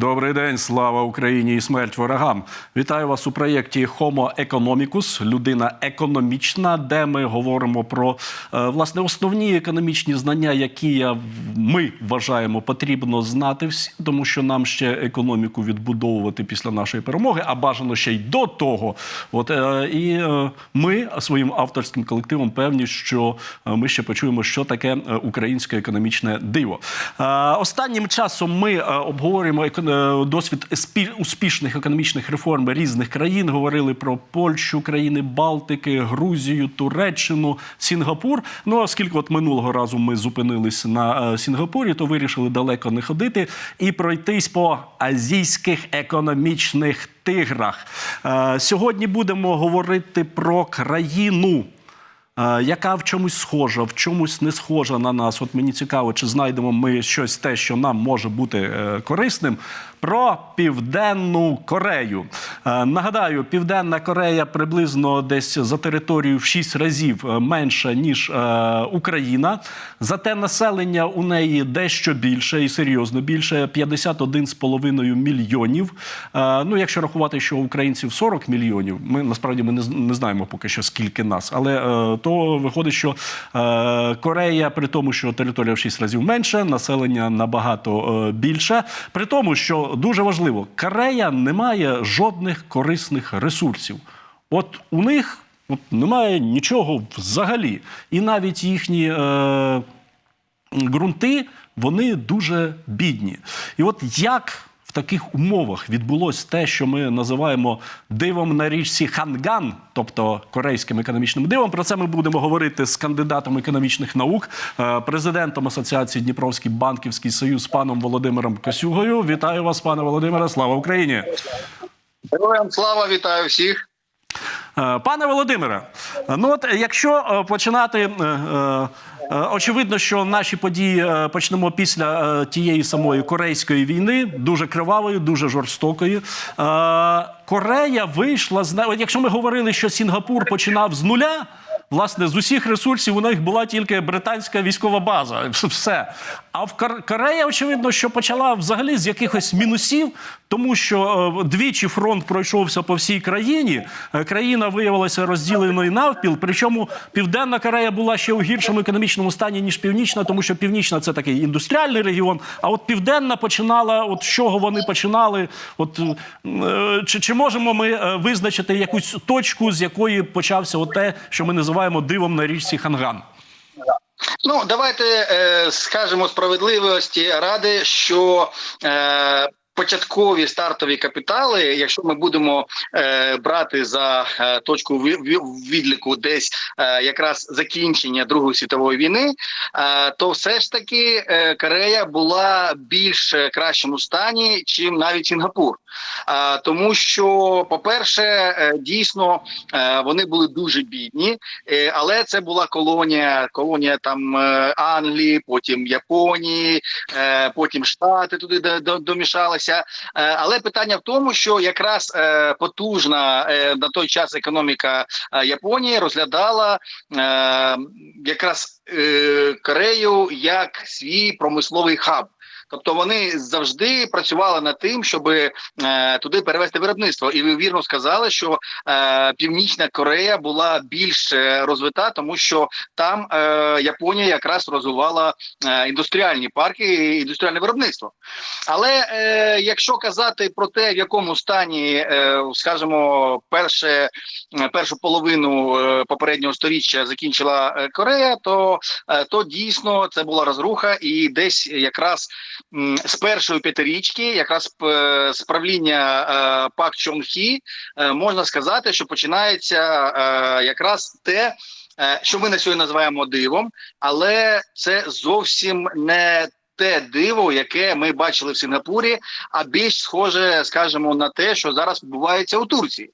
Добрий день, слава Україні і смерть ворогам. Вітаю вас у проєкті Homo Economicus, людина економічна, де ми говоримо про е, власне основні економічні знання, які ми вважаємо потрібно знати всі, тому що нам ще економіку відбудовувати після нашої перемоги, а бажано ще й до того. От е, і е, ми своїм авторським колективом певні, що ми ще почуємо, що таке українське економічне диво. Останнім часом ми обговорюємо еко- е, досвід спі- успішних економічних реформ різних країн. Говорили про Польщу, країни Балтики, Грузію, Туреччину, Сінгапур. Ну оскільки от минулого разу ми зупинились на е, Сінгапурі, то вирішили далеко не ходити і пройтись по азійських економічних тиграх. Е, Сьогодні будемо говорити про країну. Е, яка в чомусь схожа, в чомусь не схожа на нас. От мені цікаво, чи знайдемо ми щось те, що нам може бути е, корисним. Про Південну Корею. Е, Нагадаю, Південна Корея приблизно десь за територією в 6 разів е, менша, ніж е, Україна. Зате населення у неї дещо більше і серйозно більше 51,5 мільйонів. Ну, якщо рахувати, що українців 40 мільйонів, ми насправді ми не, знаємо поки що скільки нас, але то виходить, що Корея, при тому, що територія в 6 разів менше, населення набагато більше. При тому, що дуже важливо, Корея не має жодних корисних ресурсів. От у них от, немає нічого взагалі. І навіть їхні. Е, ґрунти вони дуже бідні. І от як в таких умовах відбулось те, що ми називаємо дивом на річці Ханган, тобто корейським економічним дивом. Про це ми будемо говорити з кандидатом економічних наук, е, президентом Асоціації Дніпровський банківський союз паном Володимиром Косюгою. Вітаю вас, пане Володимире. Слава Україні! Героям слава вітаю всіх. Е, Пане Володимире, ну от якщо е, починати, е, очевидно, що наші події почнемо після тієї самої корейської війни, дуже кривавої, дуже жорстокої. Корея вийшла з от якщо ми говорили, що Сінгапур починав з нуля. Власне, з усіх ресурсів у них була тільки британська військова база. Все. А в Кор- Корея, очевидно, що почала взагалі з якихось мінусів, тому що е, двічі фронт пройшовся по всій країні. Е, Країна виявилася розділеною навпіл. Причому Південна Корея була ще у гіршому економічному стані, ніж Північна, тому що Північна це такий індустріальний регіон. А от Південна починала, от з чого вони починали? От е, чи, чи можемо ми визначити якусь точку, з якої почався те, що ми називаємо дивом на річці Ханган? Ну давайте е, скажемо справедливості ради, що е, початкові стартові капітали, якщо ми будемо е, брати за е, точку ві- ві- відліку десь е, якраз закінчення Другої світової війни, е, то все ж таки е, Корея була більш е, кращому стані, чим навіть Сінгапур. А, тому що, по-перше, е, дійсно е, вони були дуже бідні, е, але це була колонія, колонія там е, Англії, потім Японії, е, потім Штати туди до- до- домішалися. Е, Але питання в тому, що якраз е, потужна е, на той час економіка Японії розглядала якраз Корею як свій промисловий хаб. Тобто вони завжди працювали над тим, щоб е, туди перевести виробництво. І ви вірно сказали, що е, Північна Корея була більш е, розвита, тому що там е, Японія якраз розвивала е, індустріальні парки, і індустріальне виробництво. Але е, якщо казати про те, в якому стані, е, скажімо, перше, е, першу половину е, попереднього сторіччя закінчила Корея, то, то дійсно це була розруха, і десь якраз з першої п'ятирічки, якраз е, з правління е, Пак Чон Хі, е, можна сказати, що починається е, якраз те, що ми на сьогодні називаємо дивом, але це зовсім не те диво, яке ми бачили в Сінгапурі, а більш схоже, скажімо, на те, що зараз відбувається у Турції.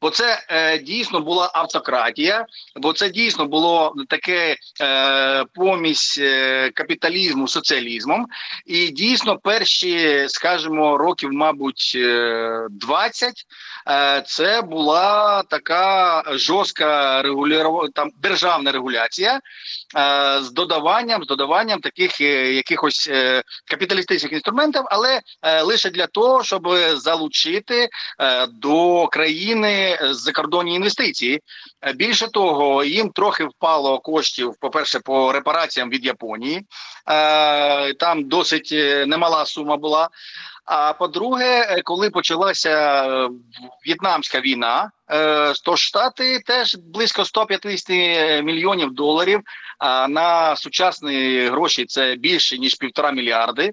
Бо це е, дійсно була автократія, бо це дійсно було таке е, помість е, капіталізму соціалізмом. І дійсно, перші, скажімо, років, мабуть, е, 20, е, це була така жорстка регулювання, там державна регуляція е, з додаванням, з додаванням таких е, якихось е, капіталістичних інструментів, але е, лише для того, щоб залучити е, до країни закордонні інвестиції. Е, Більше того, їм трохи впало коштів, по-перше, по репараціям від Японії. Е, Там досить е, немала сума була. А по-друге, коли почалася в'єтнамська війна, то штати теж близько 150 мільйонів доларів. А на сучасні гроші це більше ніж півтора мільярди.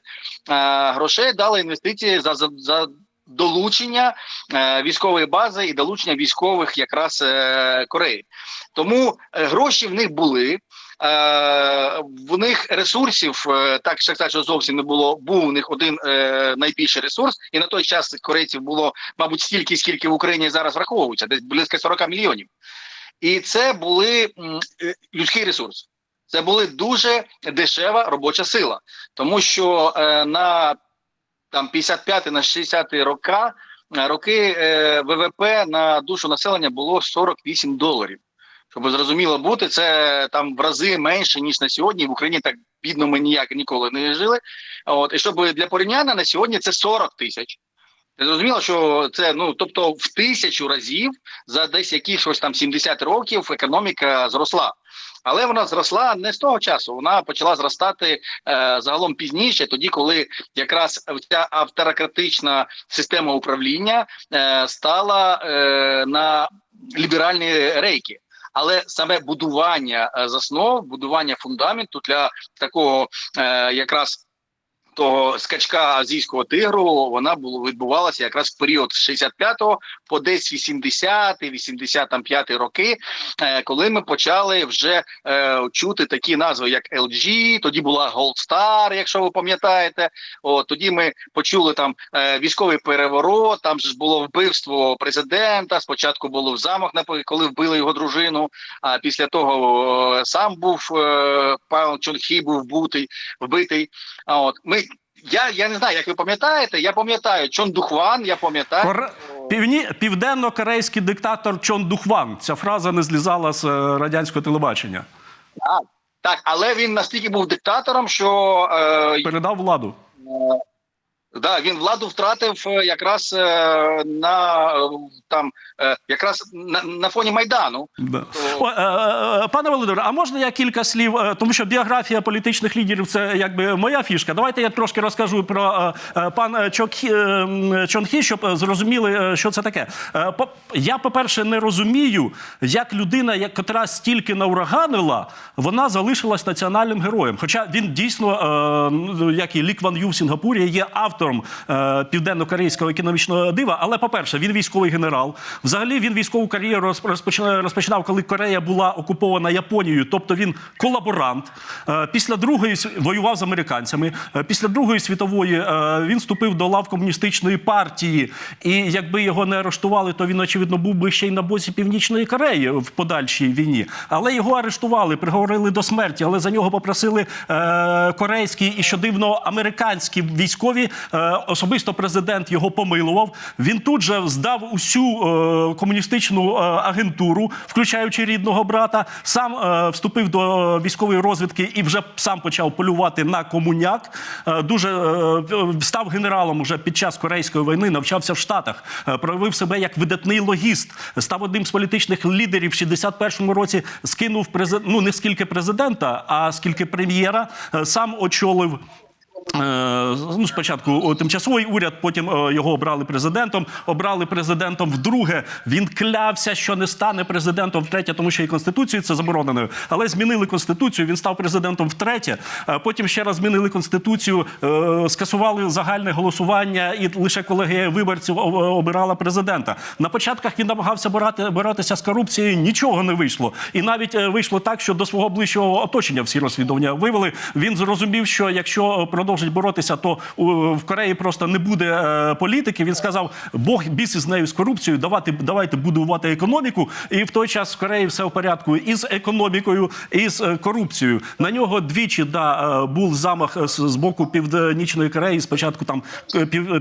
Грошей дали інвестиції за, за, за долучення е, військової бази і долучення військових якраз е, Кореї. Тому е, гроші в них були. В них ресурсів е, так що зовсім не було. Був у них один е, найбільший ресурс, і на той час корейців було, мабуть, стільки, скільки в Україні зараз враховується, десь близько 40 мільйонів. І це були е, людський ресурс. Це були дуже дешева робоча сила, тому що е, на там 55 на 60 рока е, роки е, ВВП на душу населення було 48 доларів. Щоб зрозуміло бути, це там в рази менше ніж на сьогодні. В Україні так бідно ми ніяк ніколи не жили. От і щоб для порівняння на сьогодні це 40 тисяч. Зрозуміло, що це ну тобто в тисячу разів за десь якихось там 70 років економіка зросла. Але вона зросла не з того часу. Вона почала зростати е, загалом пізніше, тоді, коли якраз ця автократична система управління е, стала е, на ліберальні рейки. Але саме будування е, заснов, будування фундаменту для такого е, якраз того скачка азійського тигру, вона було відбувалася якраз в період з 65-го по десь 80-й, 85 роки, е, коли ми почали вже е, чути такі назви, як LG, тоді була Gold Star, якщо ви пам'ятаєте. От тоді ми почули там е, військовий переворот. Там ж було вбивство президента. Спочатку було в замах, коли вбили його дружину. А після того сам був е, пан Чон Хі був вбутий, вбитий. А от ми. Я, я не знаю, як ви пам'ятаєте. Я пам'ятаю Чон Духван, я пам'ятаю. Кор... Півні... Південно-корейський диктатор Чон Духван. Ця фраза не злізала з е, радянського телебачення. Так, так, але він настільки був диктатором, що е, Передав владу. Да, він владу втратив е, якраз е, на е, там е, якраз на, на фоні майдану. Да. О, е, пане Володимире, а можна я кілька слів, тому що біографія політичних лідерів це якби моя фішка. Давайте я трошки розкажу про пан Чок, е, м, Чон Хі, щоб зрозуміли, що це таке. Е, по- Я, по-перше, не розумію, як людина, як- котра стільки nauраганила, вона залишилась національним героєм. Хоча він дійсно, як і Лік Ван Ю в Сінгапурі, є автором е, південно-корейського економічного дива. Але, по-перше, він військовий генерал. Взагалі він військову кар'єру розп- розпочинав, коли Корея була окупована Японією, тобто він колаборант. Е, Після другої воював з американцями. Е, Після Другої світової він вступив до лав комуністичної партії. І якби його не арештували, то він очевидно був би ще й на боці Північної Кореї в подальшій війні. Але його арештували, приговорили до смерті. Але за нього попросили корейські і що дивно американські військові. Е, особисто президент його помилував. Він тут же здав усю е, комуністичну е, агентуру, включаючи рідного брата. Сам вступив до військової розвідки і вже сам почав полювати на комуняк. Дуже став генералом уже під час корейської війни, навчався в Штатах, проявив себе як видатний логіст. Став одним з політичних лідерів в 61-му році. Скинув презид... ну не скільки президента, а скільки прем'єра. Сам очолив. Е, Ну, спочатку тимчасовий уряд, потім е, його обрали президентом. Обрали президентом вдруге. Він клявся, що не стане президентом втретє, тому що і конституцією це заборонено. Але змінили конституцію. Він став президентом втретє. Е, Потім ще раз змінили конституцію, е, скасували загальне голосування, і лише колегія виборців обирала президента. На початках він намагався боротися з корупцією. Нічого не вийшло. І навіть е, вийшло так, що до свого ближчого оточення всі розслідування вивели. Він зрозумів, що якщо продовжить боротися, то в Кореї просто не буде е, політики. Він сказав: Бог біс із нею з корупцією. Давайте давайте будувати економіку. І в той час в Кореї все в порядку і з економікою, і з е, корупцією. На нього двічі да е, був замах з, боку північної Кореї. Спочатку там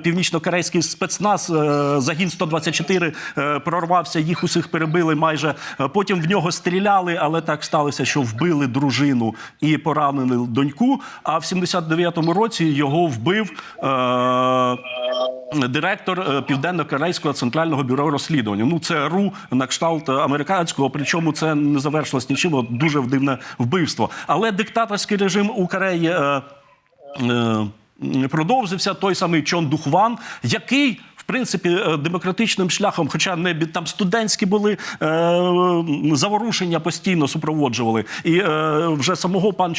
північно-корейський спецназ загін 124 е, прорвався. Їх усіх перебили майже. Потім в нього стріляли, але так сталося, що вбили дружину і поранили доньку. А в 79-му році. Році його вбив е, директор е, Південно-Корейського центрального бюро розслідувань. Ну це РУ на кшталт американського. Причому це не завершилось нічим. Дуже дивне вбивство. Але диктаторський режим у Кореї. Е, е, продовжився той самий Чон Духван, який. Принципі, е, демократичним шляхом, хоча не там студентські були е, заворушення постійно супроводжували, і е, вже самого пан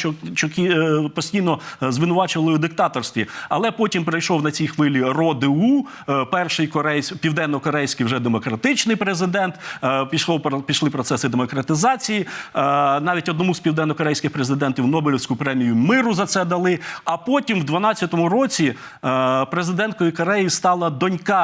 е, постійно звинувачували у диктаторстві. Але потім прийшов на цій хвилі Родеу, е, перший корейсь, південно-корейський вже демократичний президент. Пр- пішли процеси демократизації. Навіть одному з південно-корейських президентів Нобелівську премію миру за це дали. А потім, в 12-му році, президенткою Кореї стала донька.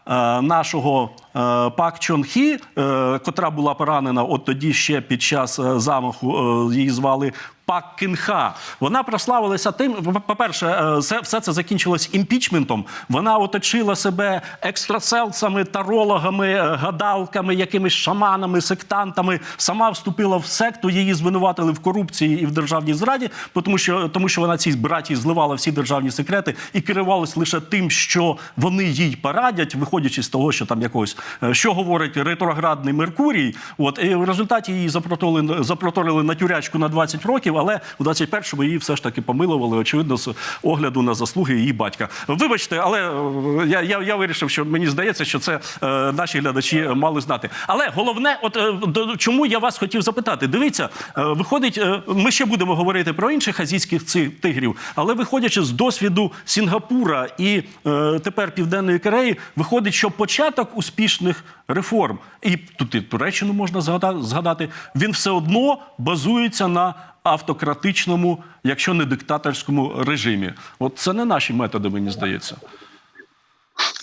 Нашого е, Пак Чон Хі, е, котра була поранена от тоді ще під час е, замаху, е, її звали Пак Кінха. Вона прославилася тим. По-перше, е, все, це закінчилось імпічментом. Вона оточила себе екстрасенсами, тарологами, е, гадалками, якимись шаманами, сектантами. Сама вступила в секту. Її звинуватили в корупції і в державній зраді, тому що тому, що вона цій браті зливала всі державні секрети і керувалась лише тим, що вони їй порадять, виходячи з того, що там якогось е, що говорить ретроградний Меркурій. От і в результаті її запроторили, запроторили на тюрячку на 20 років, але у 21-му її все ж таки помилували, очевидно, з огляду на заслуги її батька. Вибачте, але е, я, я, я вирішив, що мені здається, що це е, наші глядачі мали знати. Але головне, от е, до, чому я вас хотів запитати, дивіться, е, виходить, е, ми ще будемо говорити про інших азійських цих тигрів, але виходячи з досвіду Сінгапура і е, тепер Південної Кореї, виходить, що початок успішних реформ, і тут і Туреччину можна згадати, він все одно базується на автократичному, якщо не диктаторському режимі. От це не наші методи, мені здається.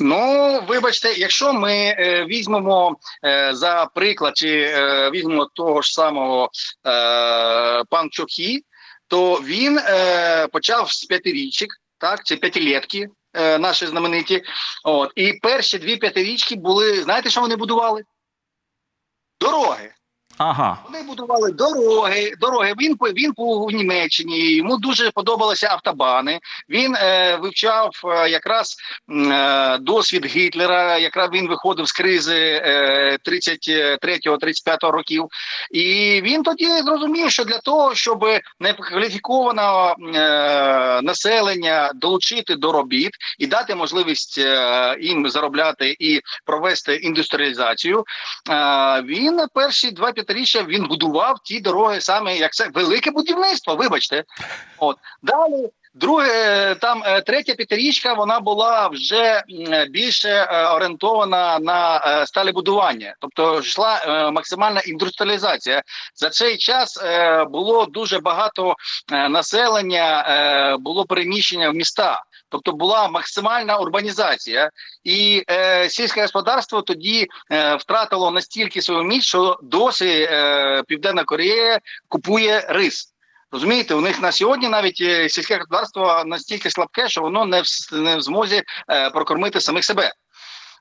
Ну, вибачте, якщо ми е, візьмемо е, за приклад, чи е, візьмемо того ж самого е, пан Чохі, то він е, почав з п'ятирічок, так, чи п'ятилетки е, наші знамениті. От, і перші дві п'ятирічки були, знаєте, що вони будували? Дороги. Ага, вони будували дороги. Дороги він він був у Німеччині. Йому дуже подобалися автобани. Він е, вивчав е, якраз е, досвід Гітлера. Якраз він виходив з кризи е, 33-35 років, і він тоді зрозумів, що для того, щоб некваліфіковане е, населення долучити до робіт і дати можливість е, їм заробляти і провести індустріалізацію, е, він перші 2-5 десятиріччя він будував ті дороги саме як це велике будівництво. Вибачте, от далі. Друге, е, там е, третя п'ятирічка вона була вже більше е, орієнтована на сталебудування, тобто йшла максимальна індустріалізація. За цей час було дуже багато населення, було переміщення в містах тобто була максимальна урбанізація, і е, сільське господарство тоді е, втратило настільки свою міць, що досі е, Південна Корея купує рис. Розумієте, у них на сьогодні навіть е, сільське господарство настільки слабке, що воно не в, не в змозі е, прокормити самих себе.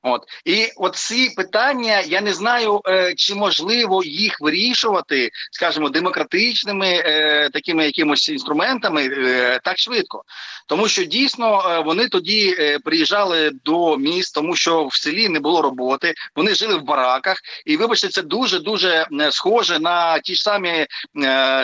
От. І от ці питання я не знаю, е, чи можливо їх вирішувати, скажімо, демократичними е, такими якимось інструментами е, так швидко, тому що дійсно вони тоді приїжджали до міст, тому що в селі не було роботи. Вони жили в бараках, і вибачте, це дуже дуже схоже на ті ж самі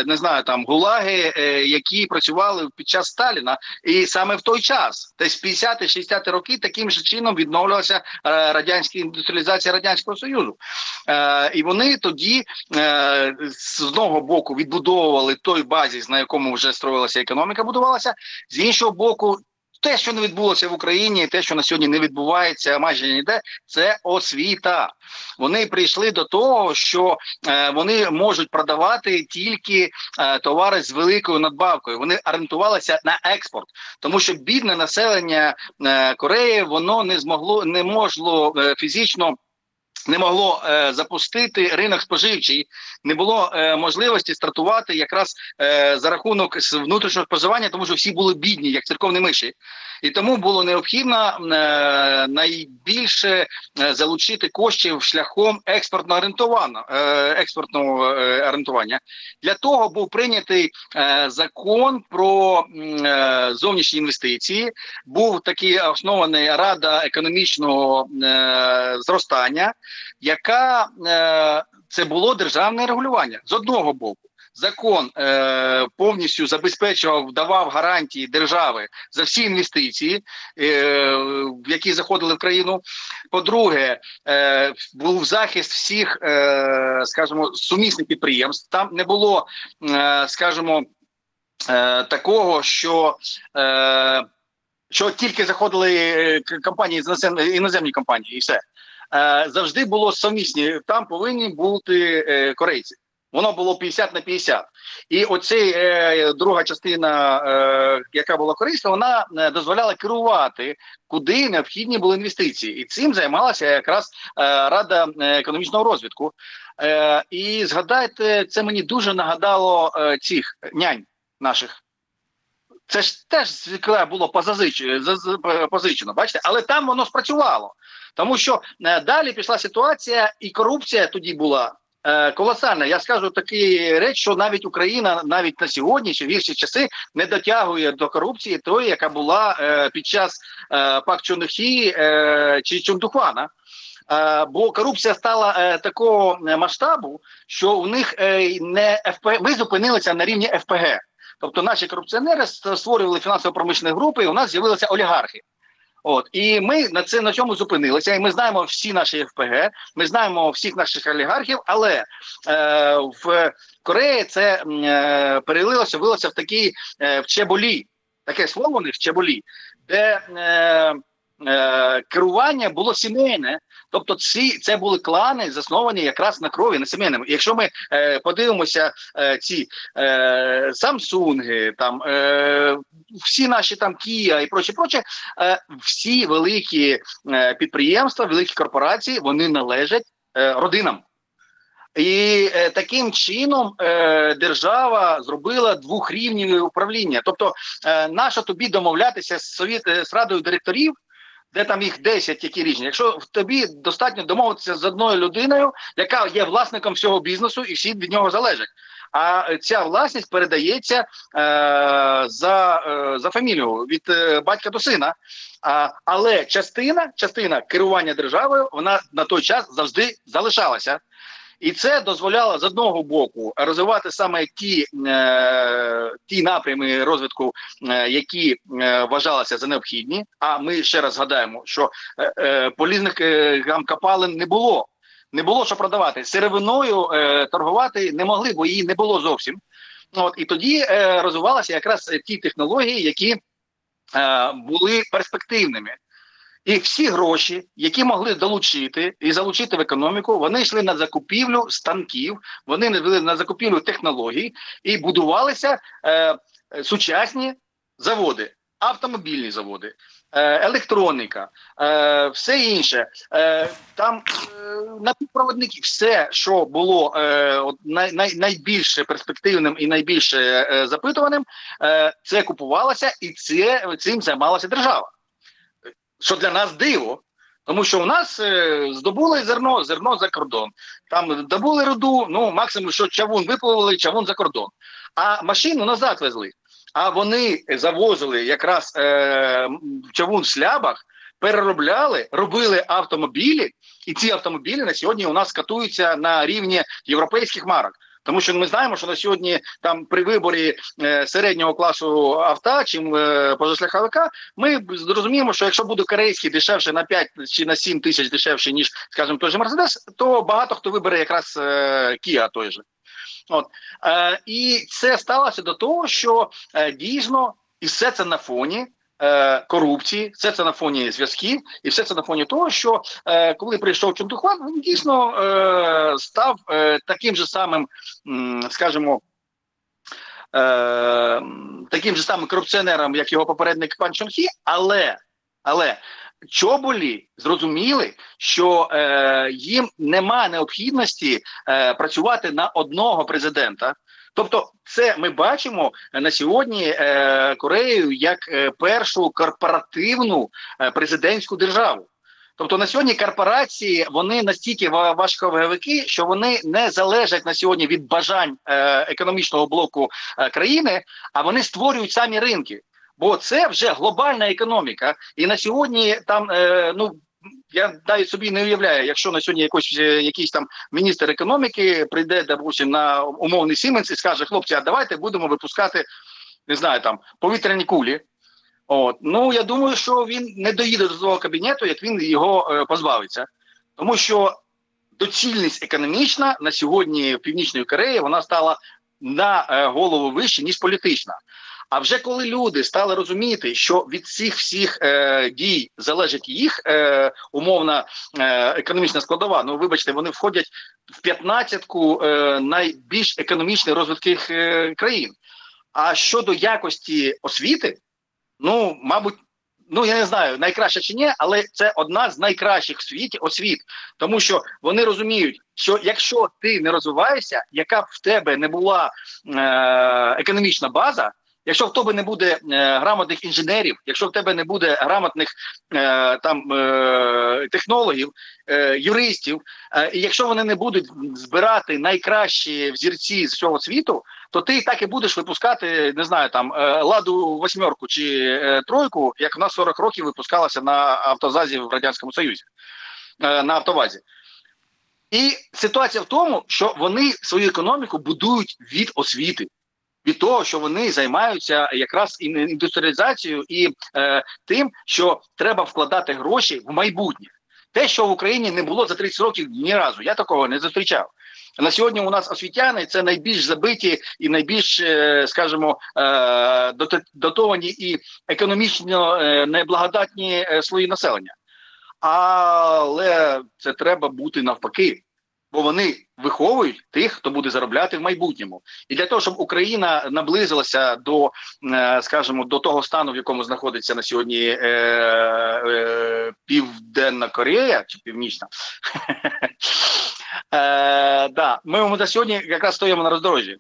не знаю там гулаги, які працювали під час Сталіна, і саме в той час, десь 50-60 роки, таким же чином відновлювалася е, індустріалізації радянського союзу. Е, і вони тоді е, з одного боку відбудовували той базіс, на якому вже строїлася економіка, будувалася з іншого боку. Те, що не відбулося в Україні, те, що на сьогодні не відбувається майже ніде, це освіта. Вони прийшли до того, що е, вони можуть продавати тільки е, товари з великою надбавкою. Вони орієнтувалися на експорт, тому що бідне населення е, Кореї воно не змогло не могло е, фізично. не могло е, запустити ринок споживчий, не було е, можливості стартувати якраз е, за рахунок внутрішнього споживання, тому що всі були бідні, як церковні миші, і тому було необхідно е, найбільше е, залучити коштів шляхом експортного орієнтовано, е, експортного е, орієнтування. Для того був прийнятий е, закон про е, зовнішні інвестиції. Був такий оснований рада економічного е, зростання яка е, це було державне регулювання з одного боку. Закон е, повністю забезпечував, давав гарантії держави за всі інвестиції, е, які заходили в країну. По-друге, е, був захист всіх, е, скажімо, сумісних підприємств. Там не було, е, скажімо, е, такого, що е, що тільки заходили е, компанії іноземні, компанії, і все завжди було совмісні. Там повинні бути е, корейці. Воно було 50 на 50. І оцей е, друга частина, е, яка була корисна, вона е, дозволяла керувати, куди необхідні були інвестиції. І цим займалася якраз е, Рада е, економічного розвитку. Е, і згадайте, це мені дуже нагадало е, цих нянь наших. Це ж теж коли було позазич- заз- позичено, бачите, але там воно спрацювало. Тому що е, далі пішла ситуація, і корупція тоді була е, колосальна. Я скажу такі речі, що навіть Україна навіть на сьогодні, чи в гірші часи, не дотягує до корупції тої, яка була е, під час е, Пак Чонухі е, чи Чундухвана. Е, бо корупція стала е, такого масштабу, що у них е, не ФП... ми зупинилися на рівні ФПГ. Тобто наші корупціонери створювали фінансово-промишні групи, і у нас з'явилися олігархи. От і ми на це на цьому зупинилися. І ми знаємо всі наші ФПГ, ми знаємо всіх наших олігархів, але е, в Кореї це е, перелилося, вилося в такій е, чеболі, таке слово у них чеболі, де е, е, керування було сімейне. Тобто, ці це були клани, засновані якраз на крові на сімейному. Якщо ми е, подивимося е, ці е, Самсунги, там е, всі наші там Кія і проче, проче, е, всі великі е, підприємства, великі корпорації, вони належать е, родинам. І е, таким чином е, держава зробила двохрівневе управління. Тобто, е, нащо тобі домовлятися з совіт е, з радою директорів, де там їх 10, які різні. Якщо тобі достатньо домовитися з одною людиною, яка є власником всього бізнесу, і всі від нього залежать. А ця власність передається е, за, е, за фамілію від е, батька до сина. А, але частина, частина керування державою, вона на той час завжди залишалася. І це дозволяло з одного боку розвивати саме ті, е, ті напрями розвитку, е, які е, вважалися за необхідні. А ми ще раз згадаємо, що е, е, полізних е, гамкопалин не було. Не було що продавати. Сировиною е, торгувати не могли, бо її не було зовсім. От і тоді е, розвивалися якраз ті технології, які е, були перспективними. І всі гроші, які могли долучити і залучити в економіку, вони йшли на закупівлю станків, вони йшли на закупівлю технологій і будувалися е, сучасні заводи, автомобільні заводи, е, електроніка, е, все інше. Е, там е, напівпроводники, все, що було е, най, най, найбільше перспективним і найбільше е, запитуваним, е, це купувалося, і це цим займалася держава що для нас диво. Тому що у нас е, здобули зерно, зерно за кордон. Там добули руду, ну максимум, що чавун випливали, чавун за кордон. А машину назад везли. А вони завозили якраз е, чавун в шлябах, переробляли, робили автомобілі, і ці автомобілі на сьогодні у нас катуються на рівні європейських марок. Тому що ми знаємо, що на сьогодні там при виборі е, середнього класу авто чи е, позашляховика, ми зрозуміємо, що якщо буде корейський дешевше на 5 чи на 7 тисяч дешевше, ніж, скажімо, той же Мерседес, то багато хто вибере якраз е, той же. От. Е, і це сталося до того, що е, дійсно, і все це на фоні. Е, Корупції, все це на фоні зв'язків, і все це на фоні того, що е, коли прийшов Чунтухван, він дійсно е, став е, таким же самим, скажімо, е, таким же самим корупціонером, як його попередник пан Чонхі, але, але чоболі зрозуміли, що е, їм нема необхідності е, працювати на одного президента. Тобто, це ми бачимо на сьогодні е, Корею як е, першу корпоративну е, президентську державу. Тобто на сьогодні корпорації вони настільки ва- важковаговики, що вони не залежать на сьогодні від бажань е, економічного блоку е, країни, а вони створюють самі ринки. Бо це вже глобальна економіка, і на сьогодні там е, ну. Я навіть собі не уявляю, якщо на сьогодні якось е, якийсь там міністр економіки прийде, допустим, на умовний Сіменс і скаже: хлопці, а давайте будемо випускати, не знаю, там повітряні кулі. От ну я думаю, що він не доїде до свого кабінету, як він його е, позбавиться, тому що доцільність економічна на сьогодні в Північної Кореї вона стала на е, голову вище ніж політична. А вже коли люди стали розуміти, що від цих всіх е, дій залежить їх е, умовна е, економічна складова, ну вибачте, вони входять в п'ятнадцятку е, найбільш економічно розвитких е, країн. А щодо якості освіти, ну мабуть, ну я не знаю, найкраще чи ні, але це одна з найкращих в світі освіт, тому що вони розуміють, що якщо ти не розвиваєшся, яка б в тебе не була е, економічна база. Якщо в тебе не буде е, грамотних інженерів, якщо в тебе не буде грамотних е, там е, технологів, е, юристів, е, і якщо вони не будуть збирати найкращі взірці з цього світу, то ти так і будеш випускати, не знаю, там е, ладу восьмерку чи е, тройку, як вона 40 років випускалася на автозазі в радянському союзі, е, на автовазі. І ситуація в тому, що вони свою економіку будують від освіти від того, що вони займаються якраз ін- індустріалізацією і е, тим, що треба вкладати гроші в майбутнє. Те, що в Україні не було за 30 років ні разу, я такого не зустрічав. На сьогодні у нас освітяни це найбільш забиті і найбільш, е, скажімо, е, дотовані і економічно е, неблагодатні слої населення. Але це треба бути навпаки бо вони виховують тих, хто буде заробляти в майбутньому, і для того, щоб Україна наблизилася до, е, скажімо, до того стану, в якому знаходиться на сьогодні е, е, Південна Корея чи Північна, е, да, ми на сьогодні якраз стоїмо на роздорожжі.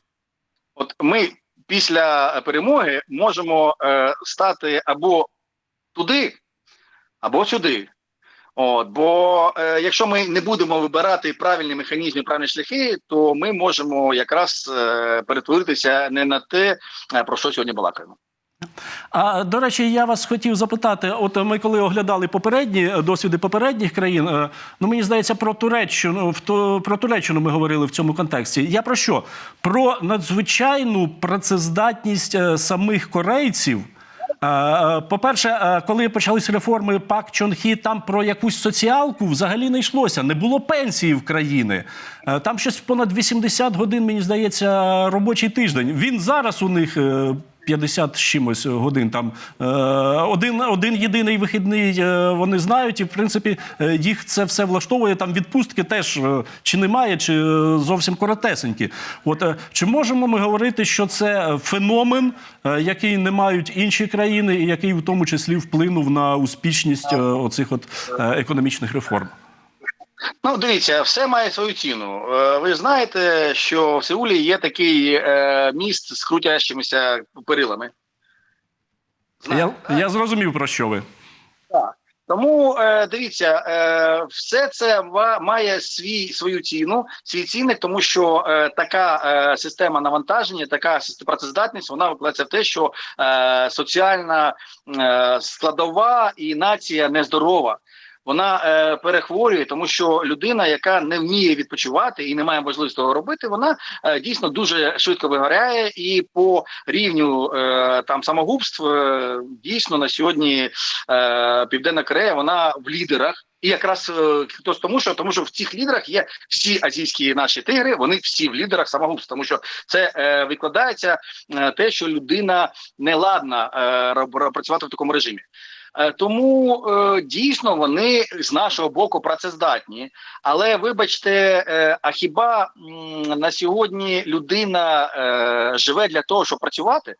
От ми після перемоги можемо е, стати або туди, або сюди. От, бо е, якщо ми не будемо вибирати правильні механізми, правильні шляхи, то ми можемо якраз е, перетворитися не на те, е, про що сьогодні балакаємо. А до речі, я вас хотів запитати: от ми коли оглядали попередні е, досвіди попередніх країн, е, ну мені здається, про Туреччину в про Туреччину ми говорили в цьому контексті. Я про що? Про надзвичайну працездатність самих корейців. Е, е, По-перше, е, коли почалися реформи Пак Чонхі, там про якусь соціалку взагалі не йшлося. Не було пенсії в країни. Там щось понад 80 годин, мені здається, робочий тиждень. Він зараз у них. Е, 50 з чимось годин там е, один, один єдиний вихідний е, вони знають, і в принципі е, їх це все влаштовує. Там відпустки теж чи немає, чи зовсім коротесенькі. От чи можемо ми говорити, що це феномен, який не мають інші країни, і який в тому числі вплинув на успішність оцих от економічних реформ? Ну, дивіться, все має свою ціну. Е, ви знаєте, що в Сеулі є такий е, міст з крутящимися перилами. Я, я зрозумів про що ви. Так. Тому е, дивіться, все це має свій свою ціну, свій цінник, тому що така система навантаження, така працездатність, вона викладається в те, що соціальна складова і нація нездорова. Вона е, перехворює, тому що людина, яка не вміє відпочивати і не має можливості того робити, вона е, дійсно дуже швидко вигоряє, і по рівню е, там самогубств е, дійсно на сьогодні е, Південна Корея вона в лідерах. І якраз е, хтось тому, що тому, що в цих лідерах є всі азійські наші тигри, вони всі в лідерах самогубств, тому що це е, викладається е, те, що людина не ладна е, працювати в такому режимі. Е, Тому е, дійсно вони з нашого боку працездатні. Але вибачте, е, а хіба на сьогодні людина живе для того, щоб працювати?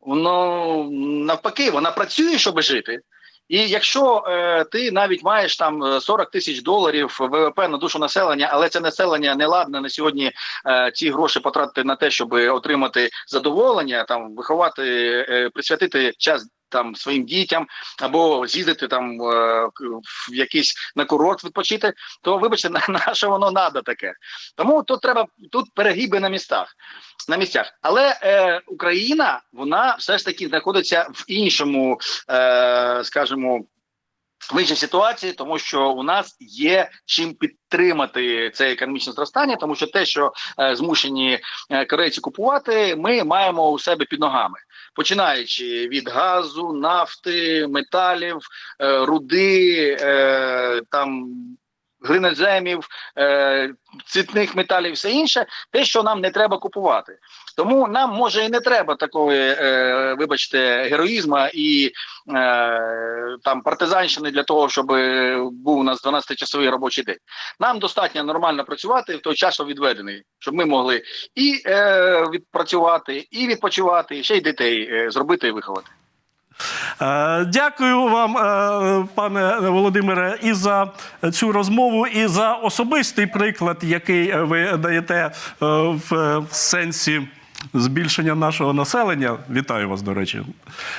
Воно навпаки, вона працює, щоб жити. І якщо е, ти навіть маєш там е, 40 тисяч доларів ВВП на душу населення, але це населення не ладне на сьогодні е, ці гроші потратити на те, щоб отримати задоволення, там виховати, е, присвятити час. Там своїм дітям або з'їздити там е, в якийсь на курорт відпочити, то вибачте, на, на що воно надо таке. Тому тут треба тут перегиби на містах на місцях. Але е, Україна вона все ж таки знаходиться в іншому, е, скажімо, в іншій ситуації, тому що у нас є чим підтримати це економічне зростання, тому що те, що е, змушені е, корейці купувати, ми маємо у себе під ногами, починаючи від газу, нафти, металів, е, руди, е, там глиноземів, е, цвітних металів, все інше, те, що нам не треба купувати. Тому нам може і не треба такої, е, вибачте, героїзму і е, там партизанщини для того, щоб був у нас 12-часовий робочий день. Нам достатньо нормально працювати в той час, що відведений, щоб ми могли і відпрацювати, і відпочивати, і ще й дітей зробити і виховати. Е, Дякую вам, е, пане Володимире, і за цю розмову, і за особистий приклад, який ви даєте е, в е, в сенсі. Збільшення нашого населення. Вітаю вас, до речі.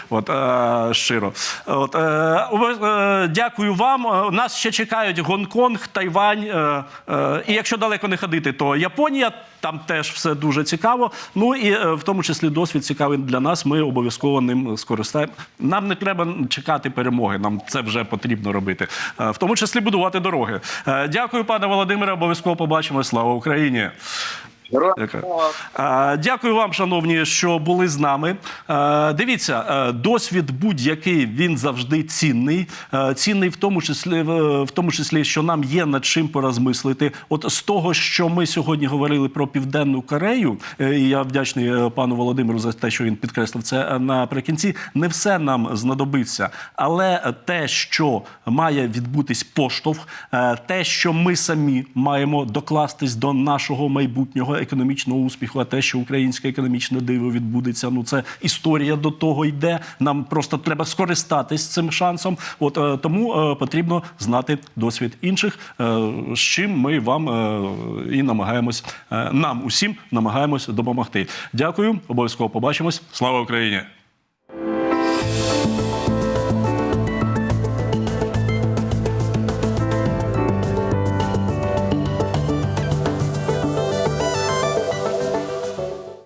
От, е, щиро. От, е, е, дякую вам. Е, Нас ще чекають Гонконг, Тайвань. Е, е, і якщо далеко не ходити, то Японія. Там теж все дуже цікаво. Ну і е, в тому числі досвід цікавий для нас. Ми обов'язково ним скористаємо. Нам не треба чекати перемоги. Нам це вже потрібно робити, Е, в тому числі будувати дороги. Дякую, пане Володимире. Обов'язково побачимо. Слава Україні! Дякую. вам, шановні, що були з нами. Дивіться, е, досвід будь-який він завжди цінний. Е, Цінний в тому числі, в тому числі, що нам є над чим порозмислити. От з того, що ми сьогодні говорили про південну Корею, е, і я вдячний пану Володимиру за те, що він підкреслив це наприкінці. Не все нам знадобиться, але те, що має відбутись поштовх, те, що ми самі маємо докластись до нашого майбутнього економічного успіху, а те, що українське економічне диво відбудеться. Ну це історія до того йде. Нам просто треба скористатись цим шансом. От е, тому е, потрібно знати досвід інших, е, з чим ми вам і намагаємось нам усім намагаємось допомогти. Дякую, обов'язково побачимось. Слава Україні!